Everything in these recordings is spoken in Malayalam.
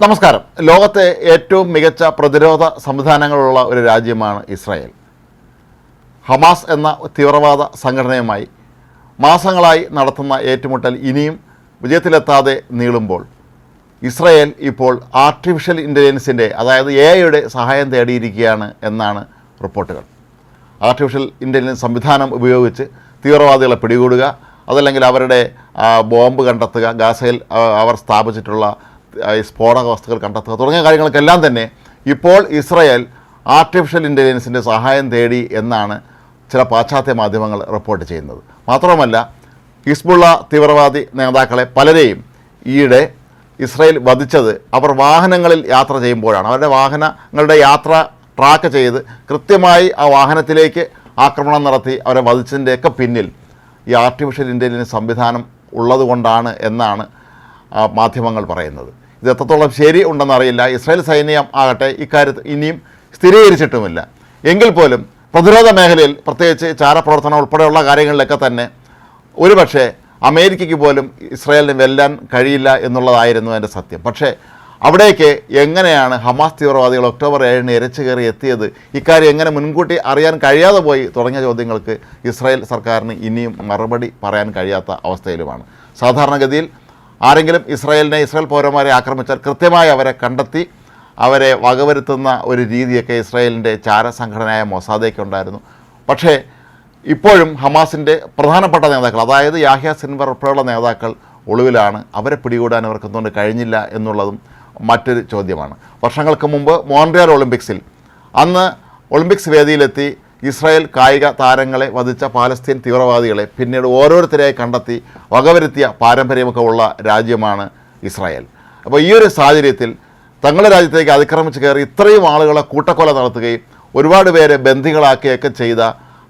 നമസ്കാരം. ലോകത്തെ ഏറ്റവും മികച്ച പ്രതിരോധ സംവിധാനങ്ങളുള്ള ഒരു രാജ്യമാണ് ഇസ്രായേൽ. ഹമാസ് എന്ന തീവ്രവാദ സംഘടനയുമായി മാസങ്ങളായി നടത്തുന്ന ഏറ്റുമുട്ടൽ ഇനിയും വിജയത്തിലെത്താതെ നീളുമ്പോൾ ഇസ്രായേൽ ഇപ്പോൾ ആർട്ടിഫിഷ്യൽ ഇന്റലിജൻസിന്റെ അതായത് എ ഐയുടെ സഹായം തേടിയിരിക്കുകയാണ് എന്നാണ് റിപ്പോർട്ടുകൾ. ആർട്ടിഫിഷ്യൽ ഇന്റലിജൻസ് സംവിധാനം ഉപയോഗിച്ച് തീവ്രവാദികളെ പിടികൂടുക അതല്ലെങ്കിൽ അവരുടെ ബോംബ് കണ്ടെത്തുക ഗാസയിൽ അവർ സ്ഥാപിച്ചിട്ടുള്ള സ്ഫോടക വസ്തുക്കൾ കണ്ടെത്തുക തുടങ്ങിയ കാര്യങ്ങൾക്കെല്ലാം തന്നെ ഇപ്പോൾ ഇസ്രയേൽ ആർട്ടിഫിഷ്യൽ ഇന്റലിജൻസിന്റെ സഹായം തേടി എന്നാണ് ചില പാശ്ചാത്യ മാധ്യമങ്ങൾ റിപ്പോർട്ട് ചെയ്യുന്നത്. മാത്രമല്ല ഹിസ്ബുള്ള തീവ്രവാദി നേതാക്കളെ പലരെയും ഈയിടെ ഇസ്രയേൽ വധിച്ചത് അവർ വാഹനങ്ങളിൽ യാത്ര ചെയ്യുമ്പോഴാണ്. അവരുടെ വാഹനങ്ങളുടെ യാത്ര ട്രാക്ക് ചെയ്ത് കൃത്യമായി ആ വാഹനത്തിലേക്ക് ആക്രമണം നടത്തി അവരെ വധിച്ചതിന്റെയൊക്കെ പിന്നിൽ ഈ ആർട്ടിഫിഷ്യൽ ഇന്റലിജൻസ് സംവിധാനം ഉള്ളതുകൊണ്ടാണ് എന്നാണ് മാധ്യമങ്ങൾ പറയുന്നത്. ഇത് എത്രത്തോളം ശരി ഉണ്ടെന്നറിയില്ല ഇസ്രായേൽ സൈന്യം ആകട്ടെ ഇക്കാര്യത്തിൽ ഇനിയും സ്ഥിരീകരിച്ചിട്ടുമില്ല. എങ്കിൽ പോലും പ്രതിരോധ മേഖലയിൽ പ്രത്യേകിച്ച് ചാരപ്രവർത്തനം ഉൾപ്പെടെയുള്ള കാര്യങ്ങളിലൊക്കെ തന്നെ ഒരുപക്ഷെ അമേരിക്കയ്ക്ക് പോലും ഇസ്രായേലിനെ വെല്ലാൻ കഴിയില്ല എന്നുള്ളതായിരുന്നു എന്റെ സത്യം. പക്ഷേ അവിടേക്ക് എങ്ങനെയാണ് ഹമാസ് തീവ്രവാദികൾ ഒക്ടോബർ ഏഴിന് ഇരച്ചു കയറി എത്തിയത്? ഇക്കാര്യം എങ്ങനെ മുൻകൂട്ടി അറിയാൻ കഴിയാതെ പോയി തുടങ്ങിയ ചോദ്യങ്ങൾക്ക് ഇസ്രായേൽ സർക്കാരിന് ഇനിയും മറുപടി പറയാൻ കഴിയാത്ത അവസ്ഥയിലുമാണ്. സാധാരണഗതിയിൽ ആരെങ്കിലും ഇസ്രായേലിനെ ഇസ്രായേൽ പൗരന്മാരെ ആക്രമിച്ചാൽ കൃത്യമായി അവരെ കണ്ടെത്തി അവരെ വകവരുത്തുന്ന ഒരു രീതിയൊക്കെ ഇസ്രായേലിന്റെ ചാരസംഘടനയായ മൊസാദയ്ക്ക് ഉണ്ടായിരുന്നു. പക്ഷേ ഇപ്പോഴും ഹമാസിന്റെ പ്രധാനപ്പെട്ട നേതാക്കൾ അതായത് യാഹ്യ സിൻവർ ഉൾപ്പെടെയുള്ള നേതാക്കൾ ഒളിവിലാണ്. അവരെ പിടികൂടാൻ അവർക്ക് എന്തുകൊണ്ട് കഴിഞ്ഞില്ല എന്നുള്ളതും മറ്റൊരു ചോദ്യമാണ്. വർഷങ്ങൾക്ക് മുമ്പ് മോൺട്രിയാൽ ഒളിമ്പിക്സിൽ അന്ന് ഒളിമ്പിക്സ് വേദിയിലെത്തി ഇസ്രായേൽ കായിക താരങ്ങളെ വധിച്ച പാലസ്തീൻ തീവ്രവാദികളെ പിന്നീട് ഓരോരുത്തരെയായി കണ്ടെത്തി വകവരുത്തിയ പാരമ്പര്യമൊക്കെ ഉള്ള രാജ്യമാണ് ഇസ്രായേൽ. അപ്പോൾ ഈ ഒരു സാഹചര്യത്തിൽ തങ്ങളുടെ രാജ്യത്തേക്ക് അതിക്രമിച്ച് കയറി ഇത്രയും ആളുകളെ കൂട്ടക്കൊല നടത്തുകയും ഒരുപാട് പേരെ ബന്ദികളാക്കുകയൊക്കെ ചെയ്ത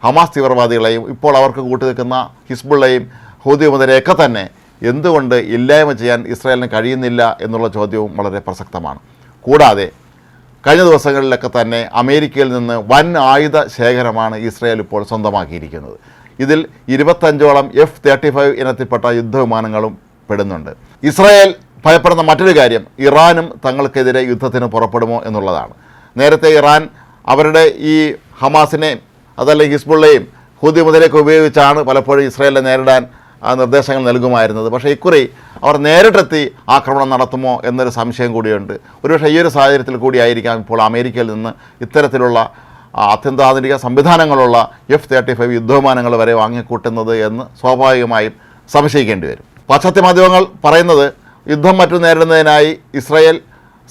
ഹമാസ് തീവ്രവാദികളെയും ഇപ്പോൾ അവർക്ക് കൂട്ടുനിൽക്കുന്ന ഹിസ്ബുള്ളയും മുതലെയൊക്കെ തന്നെ എന്തുകൊണ്ട് ഇല്ലായ്മ ചെയ്യാൻ ഇസ്രായേലിന് കഴിയുന്നില്ല എന്നുള്ള ചോദ്യവും വളരെ പ്രസക്തമാണ്. കൂടാതെ കഴിഞ്ഞ ദിവസങ്ങളിലൊക്കെ തന്നെ അമേരിക്കയിൽ നിന്ന് വൻ ആയുധ ശേഖരമാണ് ഇസ്രായേൽ ഇപ്പോൾ സ്വന്തമാക്കിയിരിക്കുന്നത്. ഇതിൽ ഇരുപത്തഞ്ചോളം എഫ് തേർട്ടി ഫൈവ് ഇനത്തിൽപ്പെട്ട യുദ്ധവിമാനങ്ങളും പെടുന്നുണ്ട്. ഇസ്രായേൽ ഭയപ്പെടുന്ന മറ്റൊരു കാര്യം ഇറാനും തങ്ങൾക്കെതിരെ യുദ്ധത്തിന് പുറപ്പെടുമോ എന്നുള്ളതാണ്. നേരത്തെ ഇറാൻ അവരുടെ ഈ ഹമാസിനെ അതല്ലെങ്കിൽ ഹിസ്ബുള്ളയും ഹുദി മുതലേക്ക് ഉപയോഗിച്ചാണ് പലപ്പോഴും ഇസ്രായേലിനെ നേരിടാൻ നിർദ്ദേശങ്ങൾ നൽകുമായിരുന്നത്. പക്ഷേ ഇക്കുറി അവർ നേരിട്ടെത്തി ആക്രമണം നടത്തുമോ എന്നൊരു സംശയം കൂടിയുണ്ട്. ഒരുപക്ഷെ ഈ ഒരു സാഹചര്യത്തിൽ കൂടിയായിരിക്കാം ഇപ്പോൾ അമേരിക്കയിൽ നിന്ന് ഇത്തരത്തിലുള്ള അത്യന്താധുനിക സംവിധാനങ്ങളുള്ള എഫ് തേർട്ടി ഫൈവ് യുദ്ധവിമാനങ്ങൾ വരെ വാങ്ങിക്കൂട്ടുന്നത് എന്ന് സ്വാഭാവികമായും സംശയിക്കേണ്ടി വരും. പാശ്ചാത്യ മാധ്യമങ്ങൾ പറയുന്നത് യുദ്ധം മറ്റും നേരിടുന്നതിനായി ഇസ്രായേൽ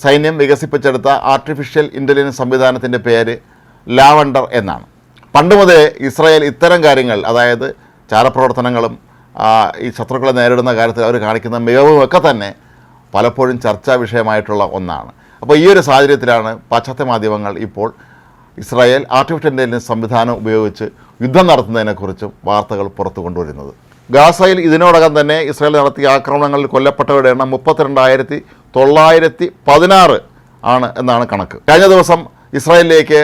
സൈന്യം വികസിപ്പിച്ചെടുത്ത ആർട്ടിഫിഷ്യൽ ഇന്റലിജൻസ് സംവിധാനത്തിന്റെ പേര് ലാവണ്ടർ എന്നാണ്. പണ്ട് മുതലേ ഇസ്രായേൽ ഇത്തരം കാര്യങ്ങൾ അതായത് ചാരപ്രവർത്തനങ്ങളും ഈ ശത്രുക്കളെ നേരിടുന്ന കാര്യത്തിൽ അവർ കാണിക്കുന്ന മികവുമൊക്കെ തന്നെ പലപ്പോഴും ചർച്ചാ വിഷയമായിട്ടുള്ള ഒന്നാണ്. അപ്പോൾ ഈ ഒരു സാഹചര്യത്തിലാണ് പാശ്ചാത്യ മാധ്യമങ്ങൾ ഇപ്പോൾ ഇസ്രായേൽ ആർട്ടിഫിഷ്യൽ ഇന്റലിജൻസ് സംവിധാനം ഉപയോഗിച്ച് യുദ്ധം നടത്തുന്നതിനെക്കുറിച്ചും വാർത്തകൾ പുറത്തു കൊണ്ടുവരുന്നത്. ഗാസയിൽ ഇതിനോടകം തന്നെ ഇസ്രായേൽ നടത്തിയ ആക്രമണങ്ങളിൽ കൊല്ലപ്പെട്ടവരുടെ എണ്ണം മുപ്പത്തിരണ്ടായിരത്തി തൊള്ളായിരത്തി പതിനാറ് ആണ് എന്നാണ് കണക്ക്. കഴിഞ്ഞ ദിവസം ഇസ്രായേലിലേക്ക്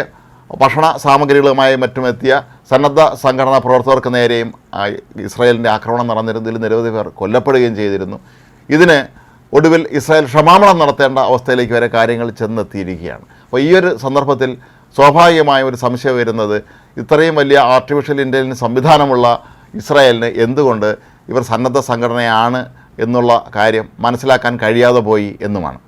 ഭക്ഷണ സാമഗ്രികളുമായി മറ്റും എത്തിയ സന്നദ്ധ സംഘടനാ പ്രവർത്തകർക്ക് നേരെയും ഇസ്രായേലിന്റെ ആക്രമണം നടന്നിരുന്നതിൽ നിരവധി പേർ കൊല്ലപ്പെടുകയും ചെയ്തിരുന്നു. ഇതിന് ഒടുവിൽ ഇസ്രായേൽ ക്ഷമാപണം നടത്തേണ്ട അവസ്ഥയിലേക്ക് വരെ കാര്യങ്ങൾ ചെന്നെത്തിയിരിക്കുകയാണ്. അപ്പോൾ ഈ ഒരു സന്ദർഭത്തിൽ സ്വാഭാവികമായ ഒരു സംശയം വരുന്നത് ഇത്രയും വലിയ ആർട്ടിഫിഷ്യൽ ഇന്റലിജൻസ് സംവിധാനമുള്ള ഇസ്രായേലിന് എന്തുകൊണ്ട് ഇവർ സന്നദ്ധ സംഘടനയാണ് എന്നുള്ള കാര്യം മനസ്സിലാക്കാൻ കഴിയാതെ പോയി എന്നുമാണ്.